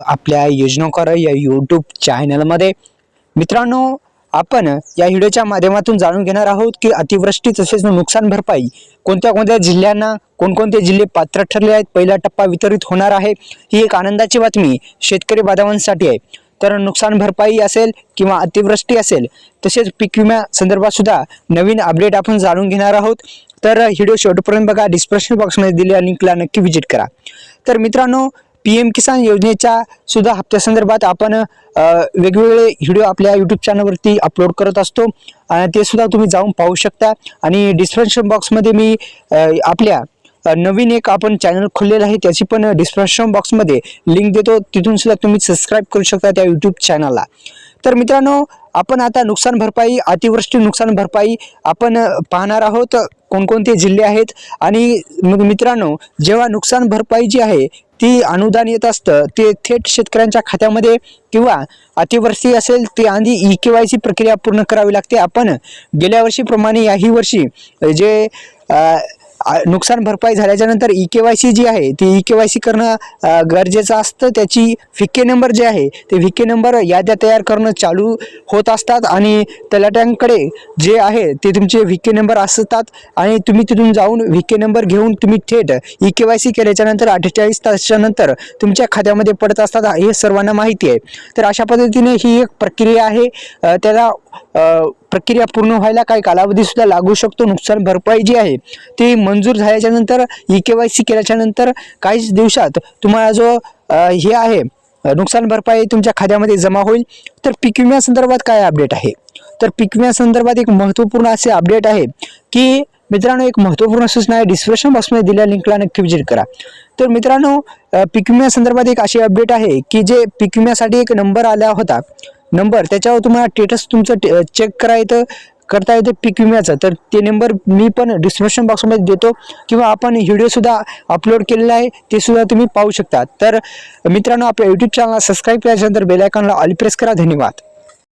आपल्या योजनाकार या यूट्यूब चॅनलमध्ये मित्रांनो आपण या व्हिडिओच्या माध्यमातून जाणून घेणार आहोत की अतिवृष्टी तसेच नुकसान भरपाई कोणत्या कोणत्या जिल्ह्यांना कोणकोणते जिल्हे पात्र ठरले आहेत पहिला टप्पा वितरित होणार आहे ही एक आनंदाची बातमी शेतकरी बांधवांसाठी आहे. तर नुकसान भरपाई असेल किंवा अतिवृष्टी असेल तसेच पीक विम्या संदर्भात सुद्धा नवीन अपडेट आपण जाणून घेणार आहोत. तर व्हिडिओ शेवटपर्यंत बघा डिस्क्रिप्शन बॉक्समध्ये दिलेल्या लिंकला नक्की व्हिजिट करा. तर मित्रांनो पी एम किसान योजनेच्या सुद्धा हप्त्यासंदर्भात आपण वेगवेगळे व्हिडिओ आपल्या यूट्यूब चॅनलवरती अपलोड करत असतो. आणि ते सुद्धा तुम्ही जाऊन पाहू शकता. आणि डिस्क्रिप्शन बॉक्समध्ये मी आपल्या नवीन एक आपण चॅनल खोललेलं आहे. त्याची पण डिस्क्रिप्शन बॉक्समध्ये लिंक देतो. तिथून सुद्धा तुम्ही सबस्क्राईब करू शकता त्या यूट्यूब चॅनलला तर मित्रांनो आपण आता नुकसान भरपाई अतिवृष्टी नुकसान भरपाई आपण पाहणार आहोत. कोणकोणते जिल्हे आहेत? आणि मग मित्रांनो जेव्हा नुकसान भरपाई जी आहे ती अनुदान येत असतं ते थेट शेतकऱ्यांच्या खात्यामध्ये किंवा अतिवृष्टी असेल ते आधी ई के वाय सी प्रक्रिया पूर्ण करावी लागते. आपण गेल्या वर्षीप्रमाणे याही वर्षी जे आ- नुकसान भरपाई झाल्याच्यानंतर ई के वाय सी जी आहे ती ई के वाय सी करणं गरजेचं असतं. त्याची व्हिके नंबर जे आहे ते व्हिके नंबर याद्या तयार करणं चालू होत असतात आणि तलाट्यांकडे जे आहे ते तुमचे व्हिके नंबर असतात आणि तुम्ही तिथून जाऊन व्हिके नंबर घेऊन तुम्ही थेट ई के वाय सी केल्याच्यानंतर अठ्ठेचाळीस तासानंतर तुमच्या खात्यामध्ये पडत असतात. हे सर्वांना माहिती आहे. तर अशा पद्धतीने ही एक प्रक्रिया आहे. त्याला प्रक्रिया पूर्ण व्हायला काही कालावधी सुद्धा लागू शकतो. नुकसान भरपाई जी आहे ती मंजूर झाल्याच्यानंतर ई के वाय सी केल्याच्यानंतर काहीच दिवसात तुम्हाला जो हे आहे नुकसान भरपाई तुमच्या खात्यामध्ये जमा होईल. तर पीक विम्यासंदर्भात काय अपडेट आहे? तर पीक विम्यासंदर्भात एक महत्त्वपूर्ण असे अपडेट आहे की मित्रांनो एक महत्त्वपूर्ण सूचना आहे. डिस्क्रिप्शन बॉक्समध्ये दिल्या लिंकला नक्की विजिट करा. तर मित्रांनो पीक विम्यासंदर्भात एक अशी अपडेट आहे की जे पीक विम्यासाठी एक नंबर आला होता नंबर त्याच्यावर तुम्हाला स्टेटस तुमचं चेक करायचं करता येतं पीक विम्याचं. तर ते नंबर मी पण डिस्क्रिप्शन बॉक्समध्ये देतो किंवा आपण व्हिडिओसुद्धा अपलोड केलेला आहे ते सुद्धा तुम्ही पाहू शकता. तर मित्रांनो आपल्या यूट्यूब चॅनलला सबस्क्राईब केल्याच्यानंतर बेलायकॉनला ऑल प्रेस करा. धन्यवाद.